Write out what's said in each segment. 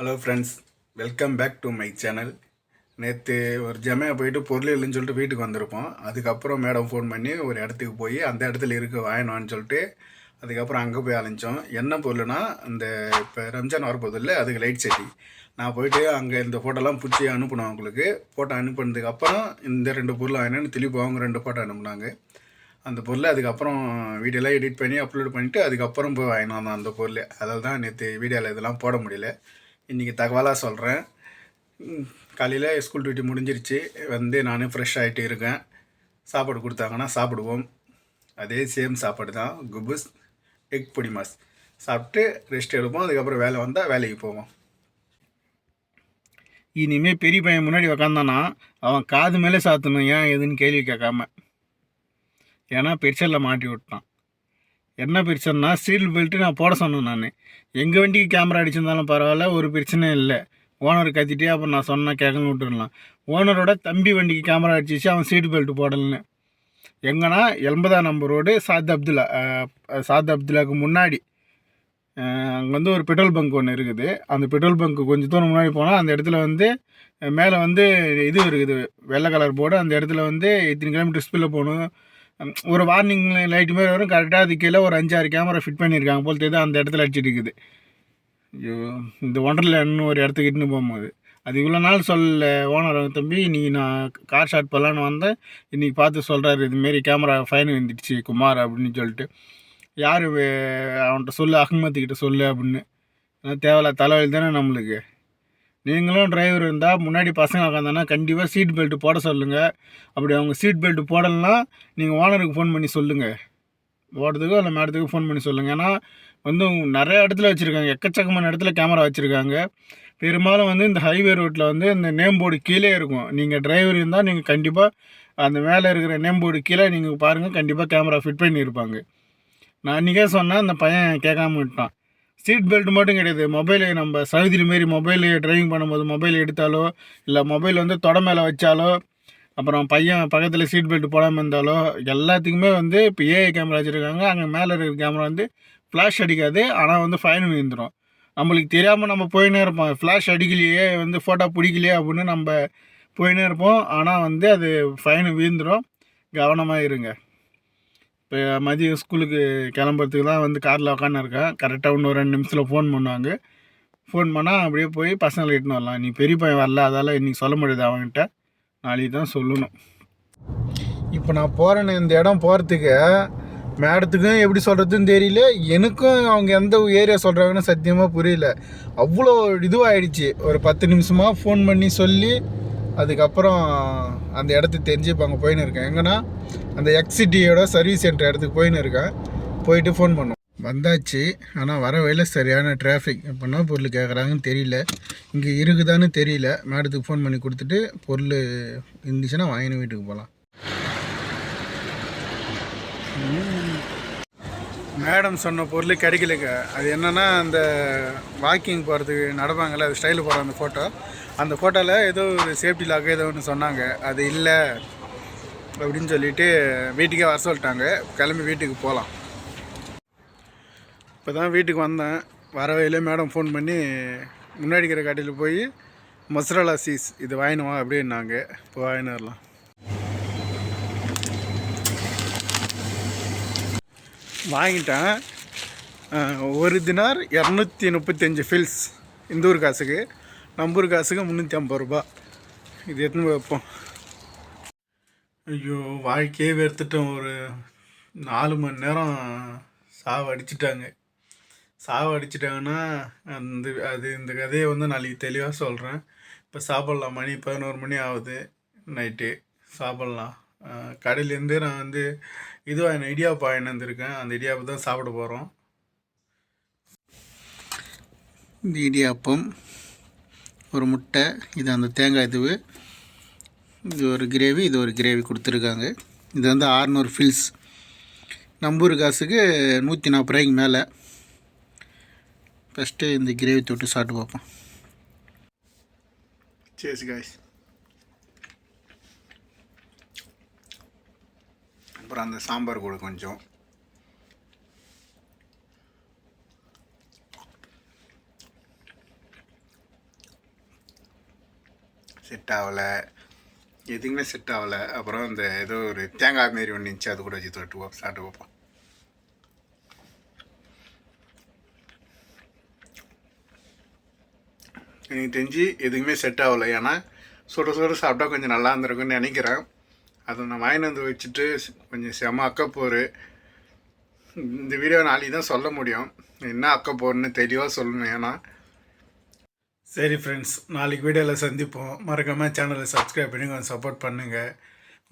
Hello friends welcome back to my channel நேற்று ஒரு ஜமையாக போயிட்டு பொருள் இல்லைன்னு சொல்லிட்டு வீட்டுக்கு வந்திருப்போம். அதுக்கப்புறம் மேடம் ஃபோன் பண்ணி ஒரு இடத்துக்கு போய் அந்த இடத்துல இருக்க வாங்கினோன்னு சொல்லிட்டு அதுக்கப்புறம் அங்கே போய் அலைஞ்சோம். என்ன பொருள்னா இந்த இப்போ ரம்ஜான் வரப்போது இல்லை அதுக்கு லைட் செட்டி. நான் போயிட்டு அங்கே இந்த ஃபோட்டோலாம் பிடிச்சி அனுப்பினோம் அவங்களுக்கு ஃபோட்டோ அனுப்பினதுக்கப்புறம் இந்த ரெண்டு பொருள் வாங்கினேன்னு திருப்பி அவங்க ரெண்டு ஃபோட்டோ அனுப்புனாங்க. அந்த பொருளை அதுக்கப்புறம் வீடியோலாம் எடிட் பண்ணி அப்லோட் பண்ணிவிட்டு அதுக்கப்புறம் போய் வாங்கினோம் அந்த பொருள். அதில் தான் நேற்று வீடியோவில் இதெல்லாம் போட முடியல. இன்றைக்கி தகவலாக சொல்கிறேன் காலையில் ஸ்கூல் டியூட்டி முடிஞ்சிருச்சு. வந்து நான் ஃப்ரெஷ் ஆகிட்டு இருக்கேன். சாப்பாடு கொடுத்தாங்கன்னா சாப்பிடுவோம். அதே சேம் சாப்பாடு தான். குபுஸ் எக் பொடி மாஸ். சாப்பிட்டு ரெஸ்ட் எடுப்போம். அதுக்கப்புறம் வேலை வந்தால் வேலைக்கு போவோம். இனிமேல் பெரிய பையன் முன்னாடி உக்காந்தானா அவன் காது மேலே சாத்தணும். ஏன் எதுன்னு கேள்வி கேட்காம. ஏன்னா பெருசலில் மாட்டி விட்டான். என்ன பிரச்சனைனா சீல் பெல்ட்டு நான் போட சொன்னேன் நான். எங்கள் வண்டிக்கு கேமரா அடிச்சிருந்தாலும் பரவாயில்ல ஒரு பிரச்சனையும் இல்லை. ஓனர் கத்திட்டே அப்புறம் நான் சொன்னால் கேட்கணும் விட்டுடலாம் ஓனரோட தம்பி வண்டிக்கு கேமரா அடிச்சிச்சு அவன் சீட் பெல்ட் போடலன்னு. எங்கன்னா எண்பதாம் number road Saad Abdullah Saad அப்துல்லாவுக்கு முன்னாடி. அங்கே வந்து ஒரு பெட்ரோல் பங்க் ஒன்று இருக்குது. அந்த பெட்ரோல் பங்க் கொஞ்சம் தூரம் முன்னாடி போனால் அந்த இடத்துல வந்து மேலே வந்து இது இருக்குது வெள்ளை கலர் போர்டு அந்த இடத்துல வந்து இத்தனை கிலோமீட்டர் ஸ்பீடில் போகணும் ஒரு வார்னிங் லைட் மாதிரி வரும். கரெக்டாக அது கீழே ஒரு அஞ்சாறு கேமரா ஃபிட் பண்ணியிருக்காங்க போல் தெரியுது. அந்த இடத்துல அடிச்சிட்டு இருக்குது. ஐயோ இந்த ஒண்டர்லேண்ட்னு ஒரு இடத்துக்கு இட்டுன்னு போகும்போது. அது இவ்வளோ நாள் சொல்ல ஓனர் தம்பி இன்றைக்கி நான் கார் ஷாட் பண்ணலான்னு வந்தேன். இன்றைக்கி பார்த்து சொல்கிறாரு இதுமாரி கேமரா ஃபைன் வந்துடுச்சு குமார் அப்படின்னு சொல்லிட்டு. யார் அவன்கிட்ட சொல்லு அகமத்துக்கிட்ட சொல்லு அப்படின்னு. தேவையில்ல தலைவலி தானே நம்மளுக்கு. நீங்களும் டிரைவர் இருந்தால் முன்னாடி பசங்க உட்காந்தானா கண்டிப்பாக சீட் பெல்ட் போட சொல்லுங்கள் அப்படி அவங்க சீட் பெல்ட் போடலைன்னா நீங்கள் ஓனருக்கு ஃபோன் பண்ணி சொல்லுங்கள் ஓடுறதுக்கோ இல்லை மேடத்துக்கோ ஃபோன் பண்ணி சொல்லுங்கள் ஏன்னா வந்து நிறைய இடத்துல வச்சுருக்காங்க. எக்கச்சக்கமான இடத்துல கேமரா வச்சுருக்காங்க. பெரும்பாலும் வந்து இந்த ஹைவே ரோட்டில் வந்து இந்த நேம் போர்டு கீழே இருக்கும். நீங்கள் டிரைவர் இருந்தால் நீங்கள் கண்டிப்பாக அந்த மேலே இருக்கிற நேம் போர்டு கீழே நீங்கள் பாருங்கள் கண்டிப்பாக கேமரா ஃபிட் பண்ணியிருப்பாங்க. நான் அன்றைக்கே சொன்னேன் அந்த பையன் கேட்காம விட்டான். சீட் பெல்ட் மட்டும் கிடையாது. மொபைலை நம்ம சகுதியில் மாரி மொபைல் டிரைவிங் பண்ணும்போது மொபைல் எடுத்தாலோ இல்லை மொபைல் வந்து தொட மேலே வச்சாலோ அப்புறம் பையன் பக்கத்தில் சீட் பெல்ட் போடாமல் இருந்தாலோ எல்லாத்துக்குமே வந்து இப்போ ஏஐ கேமரா வச்சுருக்காங்க. அங்கே மேலே இருக்கிற கேமரா வந்து ஃப்ளாஷ் அடிக்காது. ஆனால் வந்து ஃபைன் விழுந்துடும் நம்மளுக்கு தெரியாமல் நம்ம போயினே இருப்போம். ஃப்ளாஷ் அடிக்கலையே வந்து ஃபோட்டோ பிடிக்கலையே அப்படின்னு நம்ம போயினே இருப்போம். ஆனால் வந்து அது ஃபைன் விழுந்துடும் கவனமாக இருங்க. இப்போ மதியம் ஸ்கூலுக்கு கிளம்புறதுக்கு தான் வந்து காரில் உட்காந்து இருக்கேன் கரெக்டாக இன்னும் ரெண்டு நிமிஷத்தில் ஃபோன் பண்ணுவாங்க. ஃபோன் பண்ணால் அப்படியே போய் பசங்களை இட்டுன்னு வரலாம். நீ பெரிய பையன் வரல அதால் இன்றைக்கி சொல்ல முடியாது அவன்கிட்ட. நாளைக்கு தான் சொல்லணும். இப்போ நான் போகிறேன்னு இந்த இடம் போகிறதுக்கு மேடத்துக்கும் எப்படி சொல்கிறதுன்னு தெரியல. எனக்கும் அவங்க எந்த ஏரியா சொல்கிறாங்கன்னு சத்தியமாக புரியல. அவ்வளோ இதுவாகிடுச்சு ஒரு பத்து நிமிஷமாக ஃபோன் பண்ணி சொல்லி அதுக்கப்புறம் அந்த இடத்துக்கு தெரிஞ்சு இப்போ அங்கே போயின்னு இருக்கேன். எங்கன்னா அந்த எக்ஸிட்டியோட சர்வீஸ் சென்டர் இடத்துக்கு போயின்னு இருக்கேன். போயிட்டு ஃபோன் பண்ணோம் வந்தாச்சு. ஆனால் வர வழியில் சரியான டிராஃபிக் எப்படின்னா பொருள் கேட்குறாங்கன்னு தெரியல. இங்கே இருக்குதான்னு தெரியல. மேடத்துக்கு ஃபோன் பண்ணி கொடுத்துட்டு பொருள் இருந்துச்சுன்னா வாங்கின வீட்டுக்கு போகலாம் மேடம் சொன்ன பொருள் கிடைக்கலங்க. அது என்னென்னா அந்த வாக்கிங் போகிறதுக்கு நடப்பாங்கள்ல அது ஸ்டைலில் போகிற அந்த ஃபோட்டோ அந்த ஃபோட்டோவில் ஏதோ ஒரு சேஃப்டி லாக் ஏதோ ஒன்று சொன்னாங்க. அது இல்லை அப்படின்னு சொல்லிட்டு வீட்டுக்கே வர சொல்லிட்டாங்க. கிளம்பி வீட்டுக்கு போகலாம் இப்போ தான் வீட்டுக்கு வந்தேன். வர வழியில மேடம் ஃபோன் பண்ணி முன்னாடி இருக்கிற கடையில் போய் மொசரலா சீஸ் இது வாங்கினுவா அப்படின்னாங்க. இப்போ வாங்கினு வரலாம். வாங்கிட்டேன். ஒரு தினார் இரநூத்தி முப்பத்தஞ்சு ஃபில்ஸ் இந்த ஊர் காசுக்கு. நம்ம ஊர் காசுக்கு முந்நூற்றி ஐம்பது ரூபா. இது எத்தனை வைப்போம்? ஐயோ வாழ்க்கையே வெறுத்துட்டோம். ஒரு நாலு மணி நேரம் சாவு அடிச்சிட்டாங்க. சாவு அடிச்சிட்டாங்கன்னா அந்த அது இந்த கதையை வந்து நாளைக்கு தெளிவாக சொல்கிறேன் இப்போ சாப்பிட்லாம். மணி பதினோரு மணி ஆகுது நைட்டு. சாப்பிட்லாம். கடையிலேருந்து நான் வந்து இதுவாக இடியாப்பம் வாங்கிட்டு வந்திருக்கேன். அந்த இடியாப்பம் தான் சாப்பிட போகிறோம் இந்த இடியாப்பம் ஒரு முட்டை இது அந்த தேங்காய் இதுவு இது ஒரு கிரேவி இது ஒரு கிரேவி கொடுத்துருக்காங்க. இது வந்து ஆறுநூறு ஃபில்ஸ் நம்பூர் காசுக்கு நூற்றி நாற்பது ரூபாய்க்கு மேலே. ஃபஸ்ட்டு இந்த கிரேவி தொட்டு சாப்பிட்டு பார்ப்போம். சரி காய்ஸ் அப்புறம் அந்த சாம்பார் கூட கொஞ்சம். செட் ஆகலை எதுவுமே செட் ஆகலை அப்புறம் இந்த ஏதோ ஒரு தேங்காய் மாரி ஒன்று இருந்துச்சு அது கூட வச்சு தொட்டு சாப்பிட்டு பார்ப்போம். எனக்கு தெரிஞ்சு எதுவுமே செட் ஆகலை ஏன்னா சுட சுட சாப்பிட்டா கொஞ்சம் நல்லா இருந்திருக்கும்னு நினைக்கிறேன். அதை நான் வாங்கிட்டு வந்து வச்சுட்டு கொஞ்சம் செம அக்கப்போர். இந்த வீடியோ நாளைக்கு தான் சொல்ல முடியும். என்ன அக்கப்போர்னு தெளிவாக சொல்லணும். ஏன்னா சரி ஃப்ரெண்ட்ஸ் நாளைக்கு வீடியோவில் சந்திப்போம். மறக்காமல் சேனலை சப்ஸ்கிரைப் பண்ணி கொஞ்சம் சப்போர்ட் பண்ணுங்கள்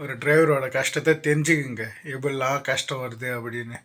ஒரு டிரைவரோட கஷ்டத்தை தெரிஞ்சுக்குங்க. எப்படிலாம் கஷ்டம் வருது அப்படின்னு.